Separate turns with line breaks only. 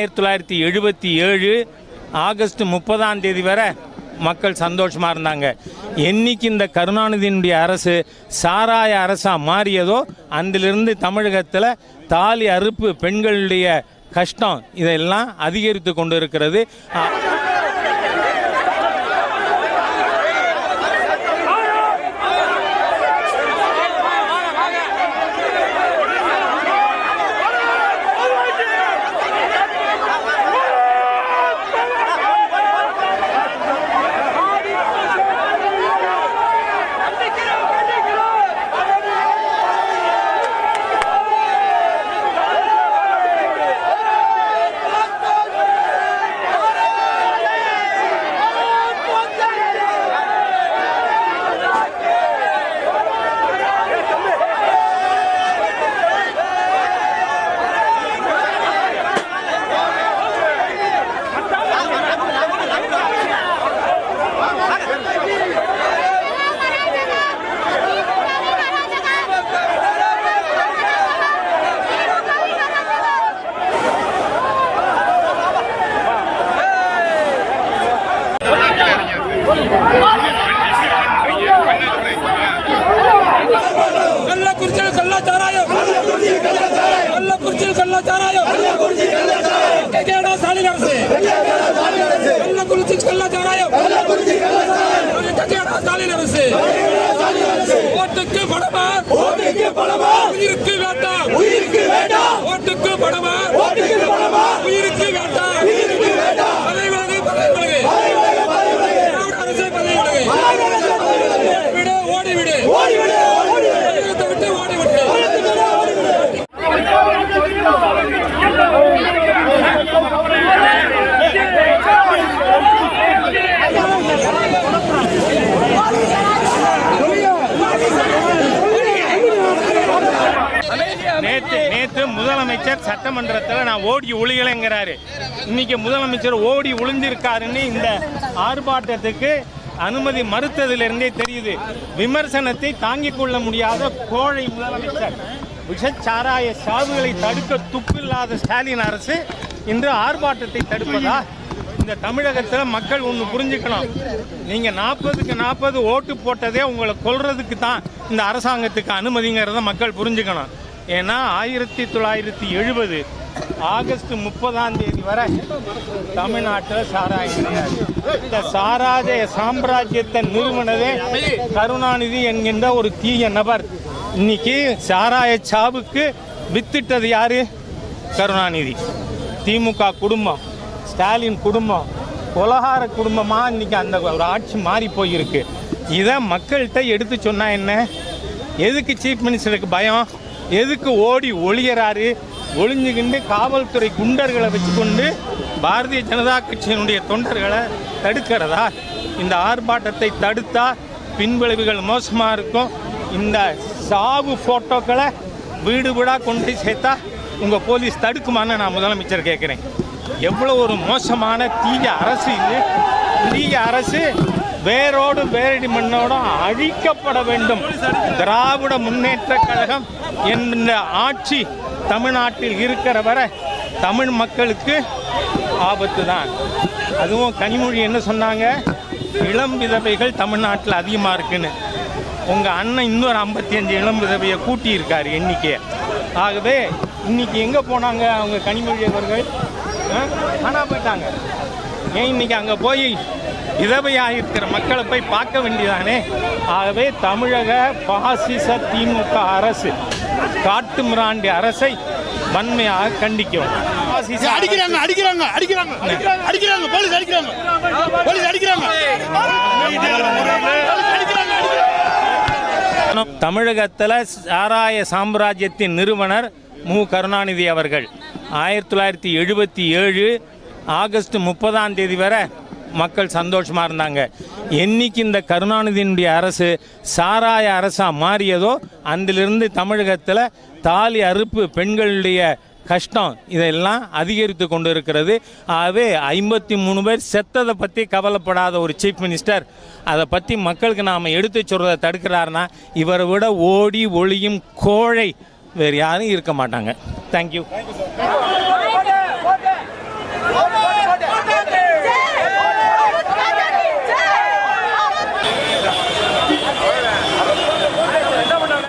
ஆயிரத்தி தொள்ளாயிரத்தி எழுபத்தி ஏழு ஆகஸ்ட் முப்பதாம் தேதி வரை மக்கள் சந்தோஷமாக இருந்தாங்க. என்னைக்கு இந்த கருணாநிதியினுடைய அரசு சாராய அரசாக மாறியதோ அதிலிருந்து தமிழகத்தில் தாலி அறுப்பு பெண்களுடைய கஷ்டம் இதெல்லாம் அதிகரித்து கொண்டு இருக்கிறது முதலமைச்சர் சட்டமன்றத்தில் நான் ஓடி ஒளியலைங்கிறாரு. இன்னைக்கு முதலமைச்சர் ஓடி ஒளிஞ்சிருக்காருன்னு இந்த ஆர்ப்பாட்டத்துக்கு அனுமதி மறுத்ததிலிருந்தே தெரியுது. விமர்சனத்தை தாங்கிக் கொள்ள முடியாத கோழை முதலமைச்சர். விஷச்சாராய சாவுகளை தடுக்க துப்பில்லாத ஸ்டாலின் அரசு இன்று ஆர்ப்பாட்டத்தை தடுப்பதா? இந்த தமிழகத்தில் மக்கள் ஒன்று புரிஞ்சுக்கணும். நீங்கள் நாற்பதுக்கு நாற்பது ஓட்டு போட்டதே உங்களை கொல்றதுக்கு தான் இந்த அரசாங்கத்துக்கு அனுமதிங்கிறத மக்கள் புரிஞ்சுக்கணும். ஏன்னா ஆயிரத்தி தொள்ளாயிரத்தி எழுபது ஆகஸ்ட் முப்பதாம் தேதி வரை தமிழ்நாட்டில் சாராயம் கிடையாது. இந்த சாராய சாம்ராஜ்யத்தை நிறுவனதே கருணாநிதி என்கின்ற ஒரு தீய நபர். இன்னைக்கு சாராய சாவுக்கு வித்திட்டது யாரு? கருணாநிதி. திமுக குடும்பம் ஸ்டாலின் குடும்பம் கொலகார குடும்பமாக இன்னைக்கு அந்த ஒரு ஆட்சி மாறி போயிருக்கு. இதை மக்கள்கிட்ட எடுத்து சொன்னால் என்ன? எதுக்கு சீஃப் மினிஸ்டருக்கு பயம்? எதுக்கு ஓடி ஒளியறாரு? ஒளிஞ்சுக்கிண்டு காவல்துறை குண்டர்களை வச்சுக்கொண்டு பாரதிய ஜனதா கட்சியினுடைய தொண்டர்களை தடுக்கிறதா? இந்த ஆர்ப்பாட்டத்தை தடுத்தா பின்விளைவுகள் மோசமாக இருக்கும். இந்த சாவு ஃபோட்டோக்களை வீடு வீடாக கொண்டு சேர்த்தா உங்கள் போலீஸ் தடுக்குமான்னு நான் முதலமைச்சர் கேட்குறேன் எவ்வளோ ஒரு மோசமான தீய அரசு இது. தீய அரசு வேரோடு வேரடி மண்ணோடும் அழிக்கப்பட வேண்டும். திராவிட முன்னேற்ற கழகம் என்ற ஆட்சி தமிழ்நாட்டில் இருக்கிற வரை தமிழ் மக்களுக்கு ஆபத்து தான் அதுவும் கனிமொழி என்ன சொன்னாங்க? இளம் விதவைகள் தமிழ்நாட்டில் அதிகமாக இருக்குன்னு. உங்கள் அண்ணன் இன்னொரு ஐம்பத்தி அஞ்சு இளம் விதவையை கூட்டியிருக்கார் எண்ணிக்கையை. ஆகவே இன்னைக்கு எங்கே போனாங்க அவங்க கனிமொழி அவர்கள்? காணா போயிட்டாங்க. ஏன் இன்னைக்கு அங்கே போய் இருக்கிற மக்களை போய் பார்க்க வேண்டியதானே? ஆகவே தமிழக பாசிச திமுக அரசு காட்டு மிராண்டி அரசை வன்மையாக அரசு-
அடிக்கிறாங்க அடிக்கிறாங்க அடிக்கிறாங்க அடிக்கிறாங்க போலீஸ் அடிக்கிறாங்க போலீஸ் அடிக்கிறாங்க.
தமிழகத்தில் சாராய சாம்ராஜ்யத்தின் நிறுவனர் மு. கருணாநிதி அவர்கள் ஆயிரத்தி தொள்ளாயிரத்தி எழுபத்தி ஏழு ஆகஸ்ட் முப்பதாம் தேதி வரை மக்கள் சந்தோஷமாக இருந்தாங்க. என்னைக்கு இந்த கருணாநிதியினுடைய அரசு சாராய அரசாக மாறியதோ அதிலிருந்து தமிழகத்தில் தாலி அறுப்பு பெண்களுடைய கஷ்டம் இதெல்லாம் அதிகரித்து கொண்டு இருக்கிறது ஆகவே ஐம்பத்தி மூணு பேர் செத்ததை பற்றி கவலைப்படாத ஒரு சீஃப் மினிஸ்டர் அதை பற்றி மக்களுக்கு நாம் எடுத்து சொல்கிறத தடுக்கிறாருன்னா இவரை விட ஓடி ஒளியும் கோழை வேறு யாரும் இருக்க மாட்டாங்க. தேங்க்யூ